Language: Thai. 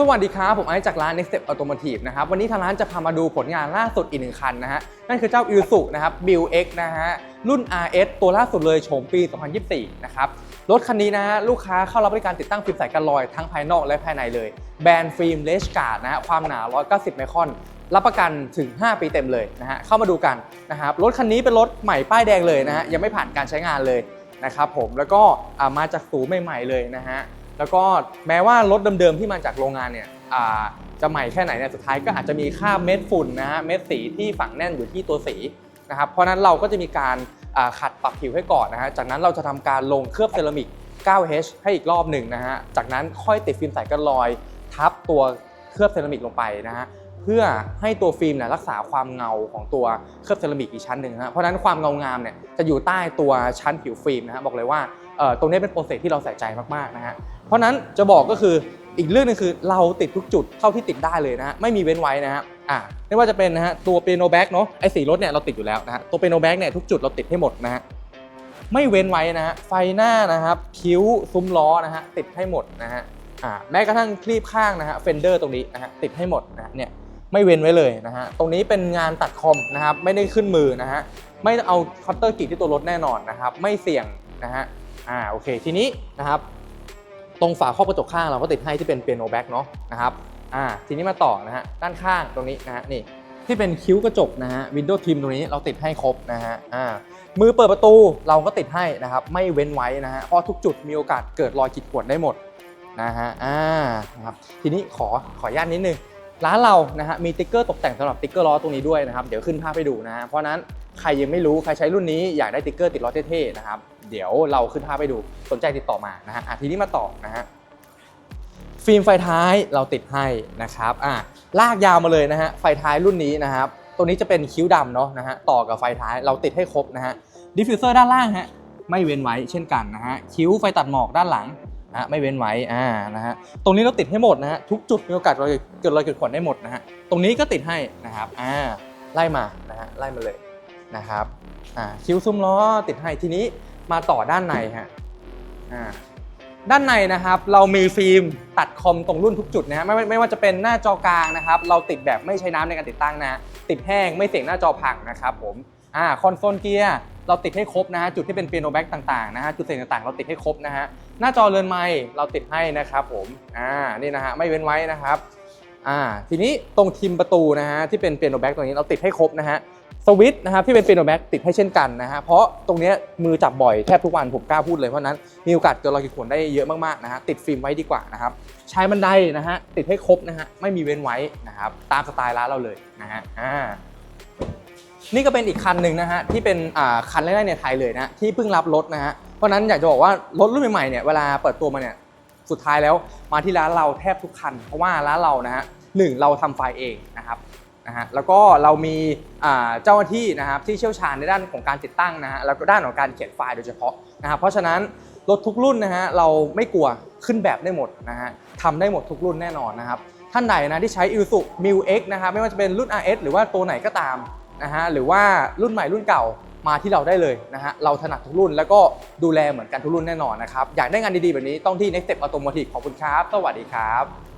สวัสดีครับ ผมไอซ์จากร้าน Next Step Automotive นะครับ วันนี้ทางร้านจะพามาดูผลงานล่าสุดอีกหนึ่งคันนะฮะ นั่นคือเจ้า i s u นะครับ b i l X นะฮะ รุ่น RS ตัวล่าสุดเลยโฉมปี 2024 นะครับ รถคันนี้นะฮะ ลูกค้าเข้ารับบริการติดตั้งฟิล์มใสกันรอยทั้งภายนอกและภายในเลย แบรนด์ฟิล์มเลชการ์ดนะฮะ ความหนา 190 ไมครอนรับประกันถึง 5 ปีเต็มเลยนะฮะ เข้ามาดูกันนะครับ รถคันนี้เป็นรถใหม่ป้ายแดงเลยนะฮะ ยังไม่ผ่านการใช้งานเลยนะครับผม แล้วก็มาจากศูนย์ใหม่ ๆ เลยนะฮะ แล้วก็แม้ว่ารถเดิมๆที่มาจากโรงงานเนี่ยจะใหม่แค่ไหนเนี่ยสุดท้ายก็อาจจะมีค่าบเม็ดฝุ่นนะฮะเม็ดสีที่ฝังแน่นอยู่ที่ตัวสีนะครับเพราะนั้นเราก็จะมีการขัดปรับผิวให้ก่อนนะฮะจากนั้นเราจะทำการลงเคลือบเซรามิก 9H ให้อีกรอบหนึ่งนะฮะจากนั้นค่อยติดฟิล์มใสกันรอย ทับตัวเคลือบเซรามิกลงไปนะฮะเพื่อให้ตัวฟิล์มเนี่ยรักษาความเงาของตัวเคลือบเซรามิกอีกชั้นหนึ่งนะฮะเพราะนั้นความเงางามเนี่ยจะอยู่ใต้ตัวชั้นผิวฟิล์มนะฮะบอกเลยว่า ตรงนี้เป็นโปรเซสที่เราใส่ใจมากๆนะฮะเพราะนั้นจะบอกก็คืออีกเรื่องหนึงคือเราติดทุกจุดเท่าที่ติดได้เลยนะฮะไม่มีเว้นไว้นะฮะอ่าไม่ว่าจะเป็นนะฮะตัวเปียโนแบ็กเนาะไอ้สีรถเนี่ยเราติดอยู่แล้วนะฮะตัวเปียโนแบ็กเนี่ยทุกจุดเราติดให้หมดนะฮะไม่เว้นไว้นะฮะไฟหน้านะครับคิ้วซุ้มล้อนะฮะติดให้หมดนะฮะอ่าแม้กระทั่งคลีบข้างนะฮะเฟนเดอร์ตรงนี้นะฮะติดให้หมดนะฮะเนี่ยไม่เว้นไว้เลยนะฮะตรงนี้เป็นงานตัดคอมนะครับไม่ได้ขึ้นมือนะฮะไม่เอาคัตเตอร์กรีดที่ตัวรถแน่นอนนะครับไม่เสี่ยงนะฮะ อ่าโอเคทีนี้นะครับ ตรงฝาครอบกระจกข้างเราก็ติดให้ที่เป็นเปียโนแบ็กเนาะนะครับอ่าทีนี้มาต่อนะฮะด้านข้างตรงนี้นะฮะนี่ที่เป็นคิ้วกระจกนะฮะวินโดว์ทิมตรงนี้เราติดให้ครบนะฮะอ่ามือเปิดประตูเราก็ติดให้นะครับไม่เว้นไว้นะฮะเพราะทุกจุดมีโอกาสเกิดรอยขีดข่วนได้หมดนะฮะอ่านะครับทีนี้ขอขออนุญาตนิดนึงร้านเรานะฮะมีติ๊กเกอร์ตกแต่งสำหรับติ๊กเกอร์ล้อตรงนี้ด้วยนะครับเดี๋ยวขึ้นภาพให้ดูนะฮะเพราะนั้น ใครยังไม่รู้ใครใช้รุ่นนี้อยากได้ติ๊กเกอร์ติดล้อเท่ๆนะครับเดี๋ยวเราขึ้นภาพให้ดูสนใจติดต่อมานะฮะอะทีนี้มาต่อนะฮะฟิล์มไฟท้ายเราติดให้นะครับอะลากยาวมาเลยนะฮะไฟท้ายรุ่นนี้นะครับตัวนี้จะเป็นคิ้วดำเนาะนะฮะต่อกับไฟท้ายเราติดให้ครบนะฮะดิฟฟิวเซอร์ด้านล่างฮะไม่เว้นไว้เช่นกันนะฮะคิ้วไฟตัดหมอกด้านหลังนะไม่เว้นไว้อ่านะฮะตรงนี้เราติดให้หมดนะฮะทุกจุดมีโอกาสรอยเกิดรอยเกิดขวนได้หมดนะฮะตรงนี้ก็ติดให้นะครับอ่าไล่มานะฮะไล่มาเลย นะครับคิ้วซุ้มล้อติดให้ทีนี้มาต่อด้านในฮะด้านในนะครับเรามีฟิล์มตัดคอมตรงรุ่นทุกจุดนะฮะไม่ไม่ว่าจะเป็นหน้าจอกลางนะครับ เราติดแบบไม่ใช้น้ำในการติดตั้งนะติดแห้งไม่เสียงหน้าจอพังนะครับผมอ่าคอนโซลเกียร์เราติดให้ครบนะฮะจุดที่เป็นเปียโนแบ็กต่างๆนะฮะจุดเสียงต่างๆ เราติดให้ครบนะฮะหน้าจอเรือนไม้เราติดให้นะครับผมอ่านี่นะฮะไม่เว้นไว้นะครับอ่าทีนี้ตรงทิมประตูนะฮะที่เป็นเปียโนแบ็กตรงนี้เราติดให้ครบนะฮะ สวิตช์นะครับที่เป็นเปียโนแบ็กติดให้เช่นกันนะฮะเพราะตรงนี้มือจับบ่อยแทบทุกวันผมกล้าพูดเลยเพราะนั้นมีโอกาสเกิดรอยขีดข่วนได้เยอะมากๆนะฮะติดฟิล์มไว้ดีกว่านะครับใช้บันไดนะฮะติดให้ครบนะฮะไม่มีเว้นไว้นะครับตามสไตล์ร้านเราเลยนะฮะอ่านี่ก็เป็นอีกคันหนึ่งนะฮะที่เป็นอ่าคันแรกๆในไทยเลยนะที่เพิ่งรับรถนะฮะเพราะนั้นอยากจะบอกว่ารถรุ่นใหม่ๆเนี่ยเวลาเปิดตัวมาเนี่ยสุดท้ายแล้วมาที่ร้านเราแทบทุกคัน เพราะว่าร้านเรานะฮะหนึ่งเราทำไฟเองนะครับ นะฮะแล้วก็เรามีเจ้าหน้าที่นะครับที่เชี่ยวชาญในด้านของการติดตั้งนะฮะแล้วก็ด้านของการเขียนไฟล์โดยเฉพาะนะครับเพราะฉะนั้นรถทุกรุ่นนะฮะเราไม่กลัวขึ้นแบบได้หมดนะฮะทำได้หมดทุกรุ่นแน่นอนนะครับท่านใดนะที่ใช้ i s u m i l X นะครับไม่ว่าจะเป็นรุ่น RS หรือว่าตัวไหนก็ตามนะฮะหรือว่ารุ่นใหม่รุ่นเก่ามาที่เราได้เลยนะฮะเราถนัดทุกรุ่นแล้วก็ดูแลเหมือนกันทุกรุ่นแน่นอนนะครับอยากได้งานดีๆแบบนี้ต้องที่ Next Step Automotive ขอบคุณครับ สวัสดีครับ